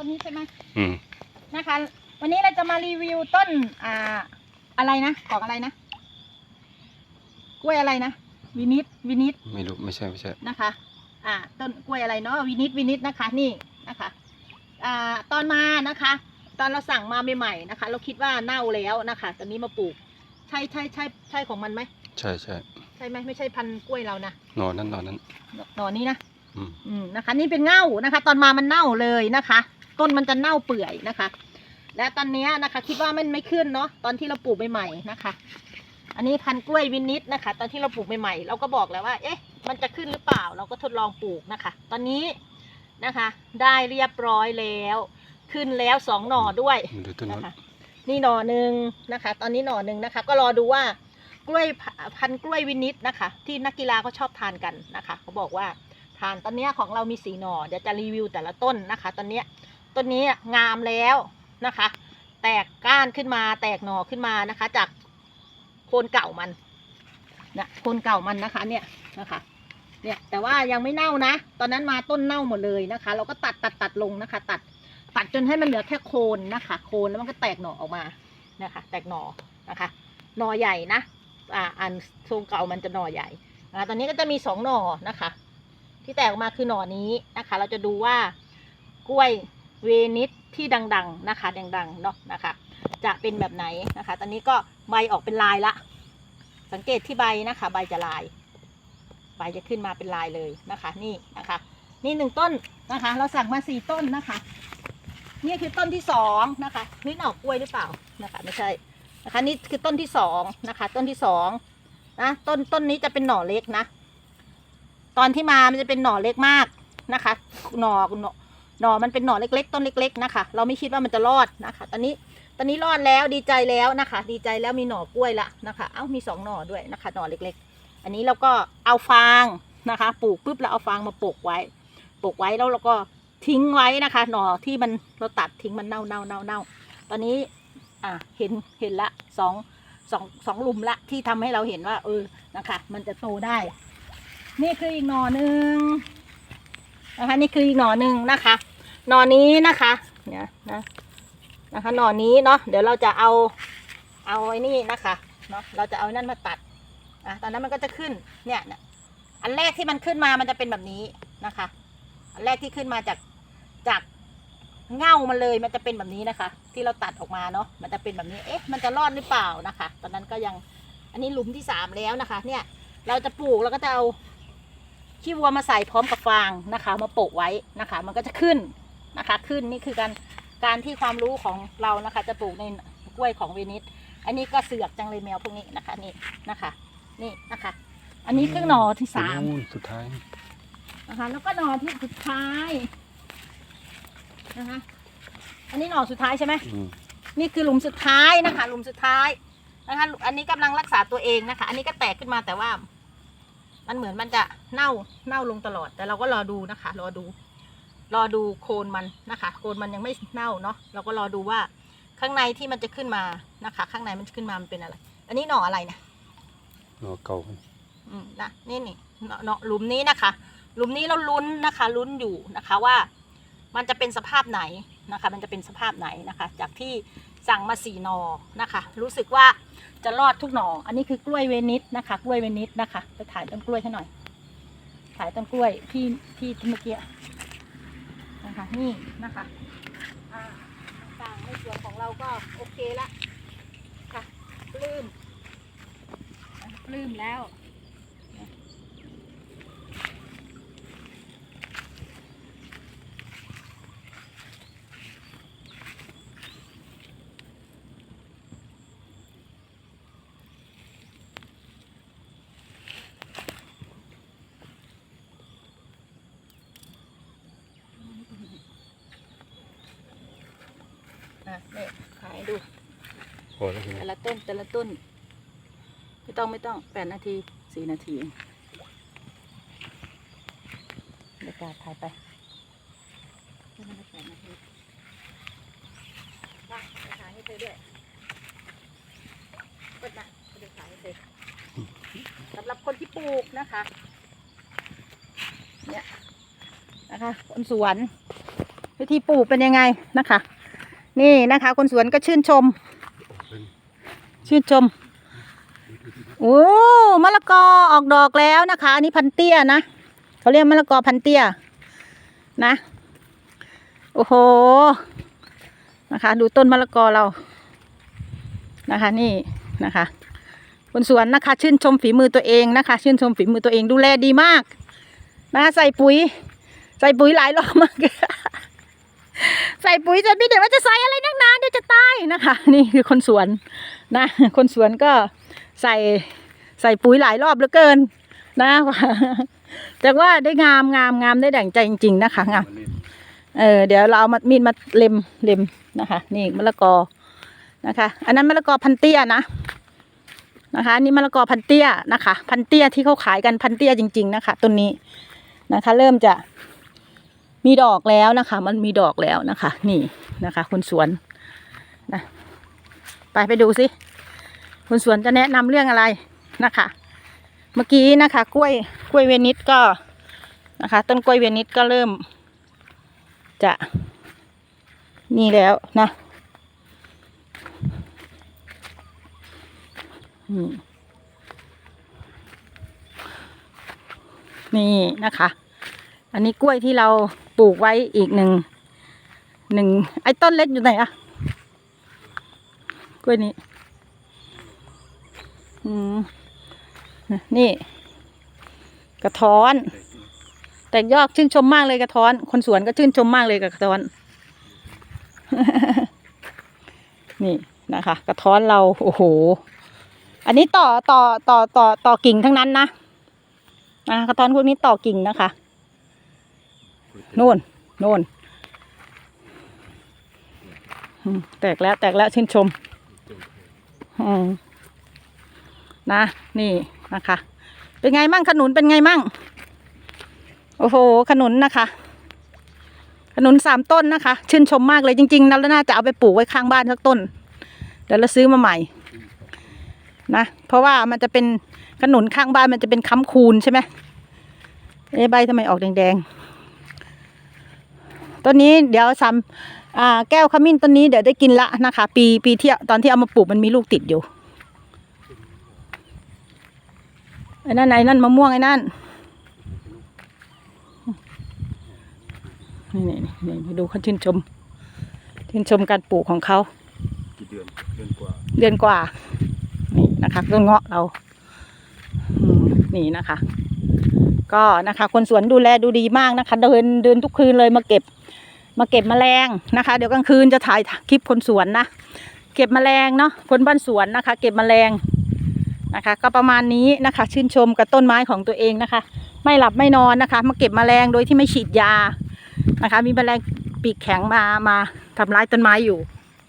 ต้นนี้ใช่ไหมอืมนะคะ วันนี้เราจะมารีวิวต้นอ่าอะไรนะของอะไรนะกล้วยอะไรนะวินิตวินิตไม่รู้ไม่ใช่ไม่ใช่นะคะ อ่า ต้นกล้วยอะไรเนาะวินิตวินิตนะคะ นี่นะคะ อ่า ตอนมานะคะ ตอนเราสั่งมาใหม่ๆนะคะ เราคิดว่าเน่าแล้วนะคะตอนนี้มาปลูก ใช่ใช่ใช่ใช่ของมันไหมใช่ใช่ใช่ไหมไม่ใช่พันธุ์กล้วยเรานะนอนนั้นนอนนั้นหนอนนี้นะอืมอืมนะคะ นี่เป็นเง่านะคะ ตอนมามันเน่าเลยนะคะ ต้นมันจะเน่าเปื่อยนะคะ และตอนเนี้ยนะคะ คิดว่ามันไม่ขึ้นเนาะตอนที่เราปลูกใหม่ๆนะคะ อันนี้พันธุ์กล้วยวินิตนะคะ ตอนที่เราปลูกใหม่ๆเราก็บอกแล้วว่า เอ๊ะ มันจะขึ้นหรือเปล่า เราก็ทดลองปลูกนะคะ ตอนนี้นะคะ ได้เรียบร้อยแล้ว ขึ้นแล้วสองหน่อด้วยมาดูต้นนู้นะนคะนี่หน่อหนึ่งนะคะ ตอนนี้หน่อหนึ่งนะคะ ก็รอดูว่ากล้วยพพันธุ์กล้วยวินิตนะคะ ที่นักกีฬาเขาชอบทานกันนะคะเขาบอกว่าทานตอนเนี้ยของเรามีสีหน่อเดี๋ยวจะรีวิวแต่ละต้นนะคะ ตอนเนี้ย ต้นนี้งามแล้วนะคะ แตกก้านขึ้นมาแตกหน่อขึ้นมานะคะ จากโคนเก่ามันนะโคนเก่ามันนะคะ เนี่ยนะคะ เนี่ยแต่ว่ายังไม่เน่านะ ตอนนั้นมาต้นเน่าหมดเลยนะคะ เราก็ตัดตัดตัดลงนะคะ ตัดตัดจนให้มันเหลือแค่โคนนะคะ โคนแล้วมันก็แตกหน่อออกมานะคะ แตกหน่อนะคะหน่อใหญ่นะอ่าอันทรงเก่ามันจะหน่อใหญ่นะะตอนนี้ก็จะมีสองหน่อนะคะ ที่แตกออกมาคือหน่อนี้นะคะ เราจะดูว่ากล้วย เวนิสที่ดังๆนะคะดังๆเนาะนะคะ จะเป็นแบบไหนนะคะ ตอนนี้ก็ใบออกเป็นลายละ สังเกตที่ใบนะคะ ใบจะลาย ใบจะขึ้นมาเป็นลายเลยนะคะนี่นะคะ นี่หนึ่งต้นนะคะ เราสั่งมาสี่ต้นนะคะ นี่คือต้นที่สองนะคะนี่หน่อกล้วยหรือเปล่านะคะ ไม่ใช่นะคะนี่คือต้นที่สองนะคะ ต้นที่สองนะต้นต้นนี้จะเป็นหน่อเล็กนะ ตอนที่มามันจะเป็นหน่อเล็กมากนะคะ หน่อหน่อ หน่อมันเป็นหน่อเล็กๆ ต้นเล็ก ๆ นะคะ เราไม่คิดว่ามันจะรอดนะคะ ตอนนี้ตอนนี้รอดแล้วดีใจแล้วนะคะ ดีใจแล้วมีหน่อกล้วยละนะคะ เอ้ามีสองหน่อด้วยนะคะ หน่อเล็ก ๆ อันนี้เราก็เอาฟางนะคะ ปลูกปุ๊บแล้วเอาฟางมาปลูกไว้ปลูกไว้แล้วเราก็ทิ้งไว้นะคะ หน่อที่มันเราตัดทิ้งมันเน่าเน่าเน่าเน่าตอนนี้อะเห็นเห็นละสองสองสองหลุมละที่ทำให้เราเห็นว่า เออนะคะ มันจะโตได้ นี่คืออีกหน่อหนึ่งนะคะ นี่คืออีกหน่อหนึ่งนะคะ นอนี้นะคะเนี่ยนะนะคะนอนี้เนาะเดี๋ยวเราจะเอาเอาไอ้นี่นะคะเนาะเราจะเอานั่นมาตัดอะตอนนั้นมันก็จะขึ้นเนี่ยเนี่ยอันแรกที่มันขึ้นมามันจะเป็นแบบนี้นะคะ อันแรกที่ขึ้นมาจากจากเง่ามันเลยมันจะเป็นแบบนี้นะคะ ที่เราตัดออกมาเนาะมันจะเป็นแบบนี้เอ๊ะมันจะรอดหรือเปล่านะคะ ตอนนั้นก็ยังอันนี้หลุมที่สามแล้วนะคะ เนี่ยเราจะปลูกเราก็จะเอาขี้วัวมาใส่พร้อมกับฟางนะคะ มาโปะไว้นะคะ มันก็จะขึ้น นะคะ ขึ้นนี่คือการการที่ความรู้ของเรานะคะ จะปลูกในกล้วยของเวนิสอันนี้ก็เสือกจังเลยแมวพวกนี้นะคะนี่นะคะ นี่นะคะ อันนี้คือหน่อที่สามนู่นสุดท้ายนะคะ แล้วก็หน่อที่สุดท้ายนะคะ อันนี้หน่อสุดท้ายใช่ไหมอืมนี่คือหลุมสุดท้ายนะคะ หลุมสุดท้ายนะคะ อันนี้กำลังรักษาตัวเองนะคะ อันนี้ก็แตกขึ้นมาแต่ว่า มันเหมือนมันจะเน่าเน่าลงตลอด แต่เราก็รอดูนะคะ รอดู รอดูโคนมันนะคะ โคนมันยังไม่เน่าเนาะเราก็รอดูว่าข้างในที่มันจะขึ้นมานะคะ ข้างในมันจะขึ้นมามันเป็นอะไร อันนี้หน่ออะไรนะนอเก่าอืมนะนี่นี่เนาะเนาะหลุมนี้นะคะ หลุมนี้เราลุ้นนะคะลุ้นอยู่นะคะว่า มันจะเป็นสภาพไหนนะคะ มันจะเป็นสภาพไหนนะคะ จากที่สั่งมาสี่หนอนะคะ รู้สึกว่าจะรอดทุกหนออันนี้คือกล้วยเวนิสนะคะ กล้วยเวนิสนะคะไปถ่ายต้นกล้วยให้หน่อยถ่ายต้นกล้วยที่ที่เมื่อกี้ นะคะนี่นะคะอ่าต่างๆในส่วนของเราก็โอเคละค่ะปลื้มปลื้มแล้ว อะนี่ขายดูพอแล้วใช่ไหมแต่ละต้นแต่ละต้น ไม่ต้องไม่ต้องแปดนาทีสี่นาทีเองบรรยากาศถ่ายไปให้มันได้แปดนาทีมาไปถ่ายให้เธอด้วยเปิดนะไปถ่ายให้เธอสำหรับคนที่ปลูกนะคะ เนี่ยนะคะคนสวน วิธีปลูกเป็นยังไงนะคะ นี่นะคะ คนสวนก็ชื่นชม ชื่นชม โอ้มะละกอออกดอกแล้วนะคะอันนี่พันเตี้ยนะเขาเรียกมะละกอพันเตี้ยนะ โอ้โห นะคะ ดูต้นมะละกอเรา นะคะ นี่นะคะคนสวนนะคะ ชื่นชมฝีมือตัวเองนะคะ ชื่นชมฝีมือตัวเองดูแลดีมาก นะคะใส่ปุ๋ย ใส่ปุ๋ยหลายรอบมาก ใส่ปุ๋ยจนพี่เด็กว่าจะใส่อะไรนักหนาเดี๋ยวจะตายนะคะ นี่คือคนสวนนะ คนสวนก็ใส่ใส่ปุ๋ยหลายรอบเหลือเกินนะแต่ว่าได้งามงามงามได้ดั่งใจจริง ๆ นะคะงามเออเดี๋ยวเราเอามามีดมาเล็มเล็มนะคะ นี่มะละกอนะคะ อันนั้นมะละกอพันเตี้ยนะนะคะนนี่มะละกอพันเตี้ยนะคะ พันเตี้ยที่เขาขายกันพันเตี้ยจริง ๆ นะคะต้นนี้นะคะ เริ่มจะ มีดอกแล้วนะคะ มันมีดอกแล้วนะคะ นี่นะคะคนสวนนะไปไปดูสิคนสวนจะแนะนำเรื่องอะไรนะคะ เมื่อกี้นะคะ กล้วยกล้วยเวนิสก็นะคะ ต้นกล้วยเวนิสก็เริ่ม จะนี่แล้วนะนี่นะคะ อันนี้กล้วยที่เราปลูกไว้อีกหนึ่งหนึ่งไอ้ต้นเล็กอยู่ไหนอะกล้วยนี้อืมนี่ กระท้อน แตกยอดชื่นชมมากเลยกระท้อน คนสวนก็ชื่นชมมากเลยกับกระท้อน นี่นะคะ กระท้อนเราโอ้โห อันนี้ต่อต่อต่อต่อต่อกิ่งทั้งนั้นนะอ่ากระท้อนพวกนี้ต่อกิ่งนะคะ น่นน่นแตกแล้วแตกแล้วชื่นชมนะ นี่นะคะ เป็นไงมั่งขนุนเป็นไงมั่ง โอ้โห ขนุนนะคะ ขนุนสามต้นนะคะ ชื่นชมมากเลยจริงๆเราน่าจะเอาไปปลูกไว้ข้างบ้านสักต้น เดี๋ยวเราซื้อมาใหม่ นะ เพราะว่ามันจะเป็นขนุนข้างบ้านมันจะเป็นค้ำคูนใช่ไหมเอ๊ใบทำไมออกแดงๆ ต้นนี้เดี๋ยวซ้ำอ่าแก้วขมิ้นต้นนี้เดี๋ยวได้กินละนะคะ ปีปีที่ตอนที่เอามาปลูกมันมีลูกติดอยู่ไอ้นั่นไอ้นั่นมะม่วงไอ้นั่นนี่นี่นี่นี่ดูเขาชื่นชม ชื่นชมการปลูกของเขากี่เดือนเดือนกว่าเดือนกว่านี่นะคะต้นเงาะเราอืมนี่นะคะ ก็นะคะ คนสวนดูแลดูดีมากนะคะ เดินเดินทุกคืนเลยมาเก็บ มาเก็บแมลงนะคะ เดี๋ยวกลางคืนจะถ่ายคลิปคนสวนนะ เก็บแมลงเนาะคนบ้านสวนนะคะ เก็บแมลงนะคะ ก็ประมาณนี้นะคะ ชื่นชมกับต้นไม้ของตัวเองนะคะ ไม่หลับไม่นอนนะคะ มาเก็บแมลงโดยที่ไม่ฉีดยานะคะ มีแมลงปีกแข็งมามาทำร้ายต้นไม้อยู่